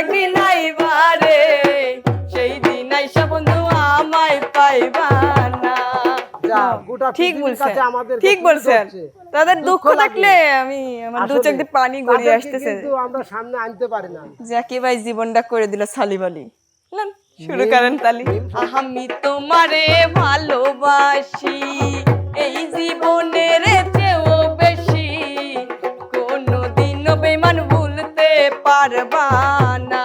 একদিন আইবারে সেই দিন আইসা বন্ধু আমায় পাইবা না। ঠিক বলছেন ঠিক বলছেন। তাদের দুঃখ থাকলে আমি আমার দু চোখ দিয়ে পানি গড়িয়ে আসতেছে। কিন্তু আমরা সামনে আনতে পারি না। জ্যাকি ভাই জীবনটা করে দিল সালিবালি? শুরু করেন তালি। আমি তোমারে ভালোবাসি এই জীবনের ভুলতে পারবা না।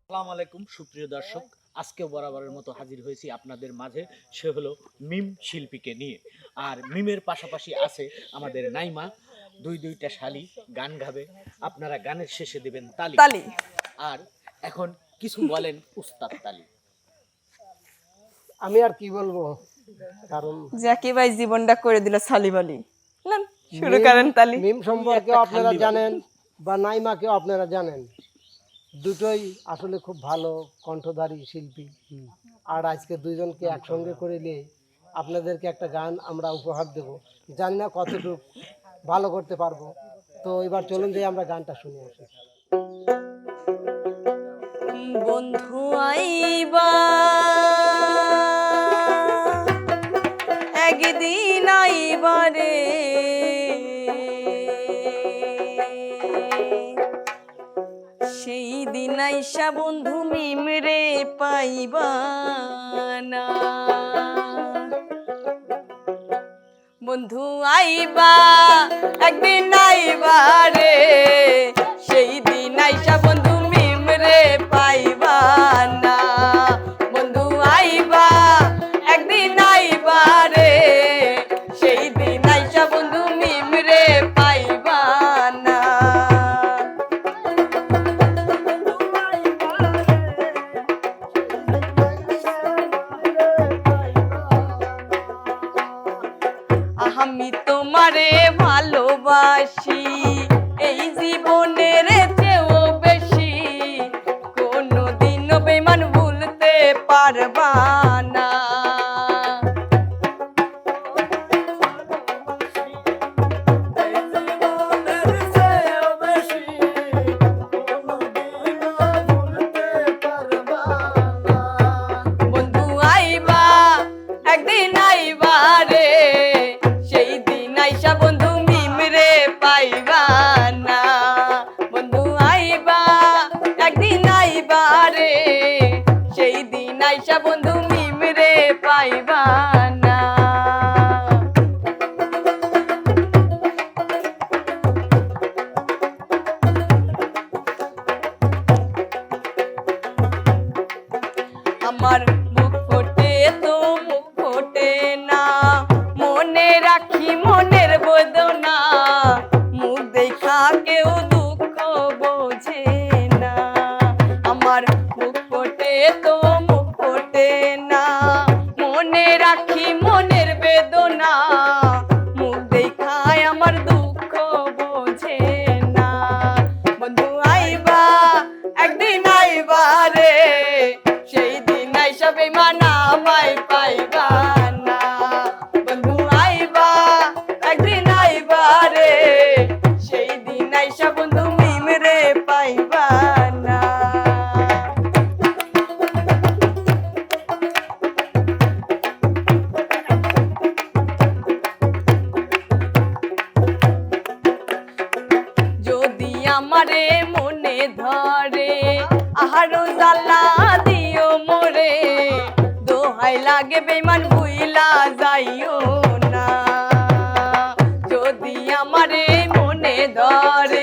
আসসালামু আলাইকুম সুপ্রিয় দর্শক। আজকে বরাবরের মতো হাজির হয়েছি আপনাদের মাঝে। সে হলো মিম শিল্পীকে নিয়ে। আর মিমের পাশাপাশি আছে আমাদের নাইমা। দুই দুইটা শালি গান গাবে। আপনারা গানের শেষে দেবেন তালি। তালি। আর এখন কিছু বলেন উস্তাদ তালি। আমি আর কি বলব? কারণ জ্যাকি ভাই জীবনটা করে দিল সালিবালি। শুরু করেন তালি। মিম সম্পর্কে আপনারা জানেন বা নাইমাকেও আপনারা জানেন। দুটোই আসলে খুব ভালো কণ্ঠধারী শিল্পী। আর আজকে দুইজনকে একসঙ্গে করে নিয়ে আপনাদেরকে একটা গান আমরা উপহার দেব। জানি না কতটুকু ভালো করতে পারব। তো এবার চলুন যে আমরা গানটা শুনে। আসি বন্ধু আইবা দিন আইসা বন্ধু মিমরে পাইবা বন্ধু আইবা, একদিন আইবা রে, সেই দিন আইসা বন্ধু মিমরে পাইবা তোমারে ভালোবাসি এই জীবনের চেয়েও বেশি। কোনোদিনও বেমান ভুলতে পারবা দিন আইসা লাগে বেমান ভুইলা যাইও না। যদি আমারে মনে ধরে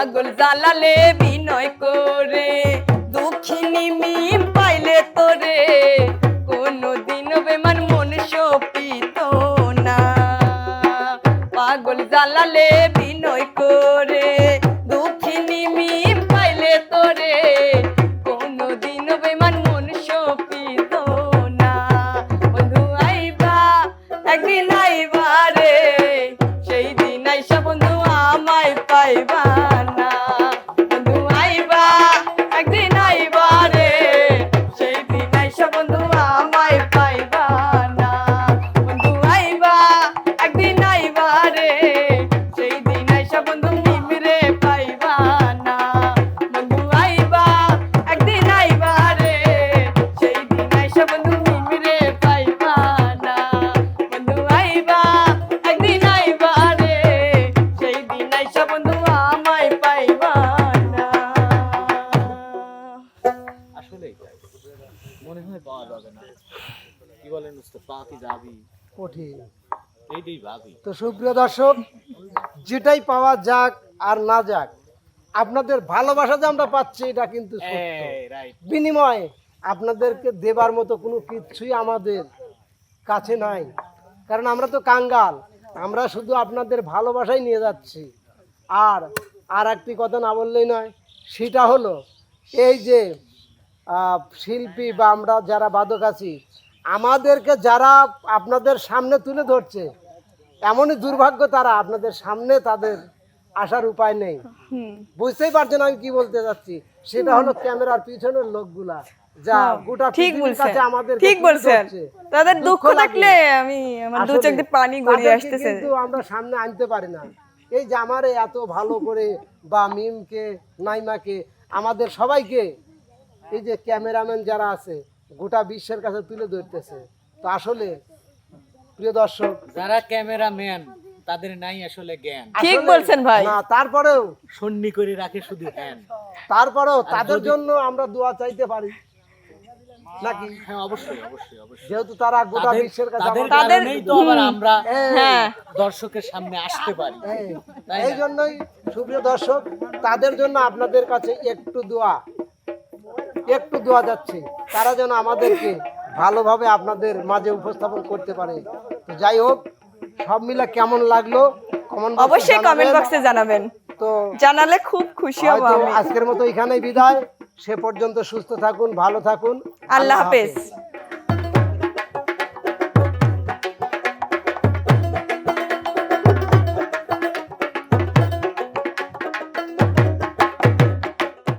পাগল জালালে বিনয় করে, দুঃখিনী মিম পাইলে তোরে। কোনো দিন বেমান মন সপিত না। পাগল জ্বালালে মনে হয় পাওয়া যাবে না। কি বলেন উস্তাদ পাওয়া কি যাবি কঠিন। এইটাই ভাবি। তো সুপ্রিয় দর্শক যেটাই পাওয়া যাক আর না যাক আপনাদের ভালোবাসা যে আমরা পাচ্ছি এটা কিন্তু বিনিময়ে আপনাদেরকে দেবার মতো কোনো কিছুই আমাদের কাছে নাই। কারণ আমরা তো কাঙ্গাল আমরা শুধু আপনাদের ভালোবাসাই নিয়ে যাচ্ছি। আর আর একটি কথা না বললেই নয় সেটা হলো এই যে শিল্পী বা আমরা যারা বাদক আছি আমাদেরকে যারা আপনাদের সামনে তুলে ধরছে এমনই দুর্ভাগ্য তারা আপনাদের সামনে তাদের আসার উপায় নেই। বুঝতেই পারছেন আমি কি বলতে যাচ্ছি? সেটা হলো ক্যামেরার পিছনের লোকগুলা যা গোটা হ্যাঁ, ঠিক পৃথিবীর বলছেন আমাদের ঠিক বলছেন। তাদের দুঃখ থাকলে আমি আমার দু চোখ দিয়ে পানি গড়িয়ে আসতেছে। কিন্তু আমরা সামনে আনতে পারি না। এই যে আমারে এত ভালো করে বা মিমকে নাইমাকে আমাদের সবাইকে এই যে ক্যামেরাম্যান যারা আছে গোটা বিশ্বের কাছে তুলে ধরতেছে। তো আসলে প্রিয় দর্শক যারা ক্যামেরাম্যান তাদের নাই আসলে জ্ঞান। ঠিক বলছেন ভাই। না তারপরেও সন্নি করে রাখে শুধু হ্যান তারপরেও তাদের জন্য আমরা দোয়া চাইতে পারি। নাকি? হ্যাঁ অবশ্যই অবশ্যই অবশ্যই। যেহেতু তারা গোটা বিশ্বের কাছে তাদের আমাদের- তাদের- কারণেই তো আবার আমরা হ্যাঁ। দর্শকের সামনে আসতে পারি। এই জন্যই সুপ্রিয় দর্শক তাদের জন্য আপনাদের কাছে একটু দোয়া। একটু দেওয়া যাচ্ছে। তারা যেন আমাদেরকে ভালোভাবে আপনাদের মাঝে উপস্থাপন করতে পারে। তো যাই হোক সব মিলে কেমন লাগল? কমেন্ট অবশ্যই কমেন্ট বক্সে জানাবেন। তো জানালে খুব খুশি হব আজকের মতো এখানেই বিদায়। সে পর্যন্ত সুস্থ থাকুন ভালো থাকুন। আল্লাহ হাফেজ।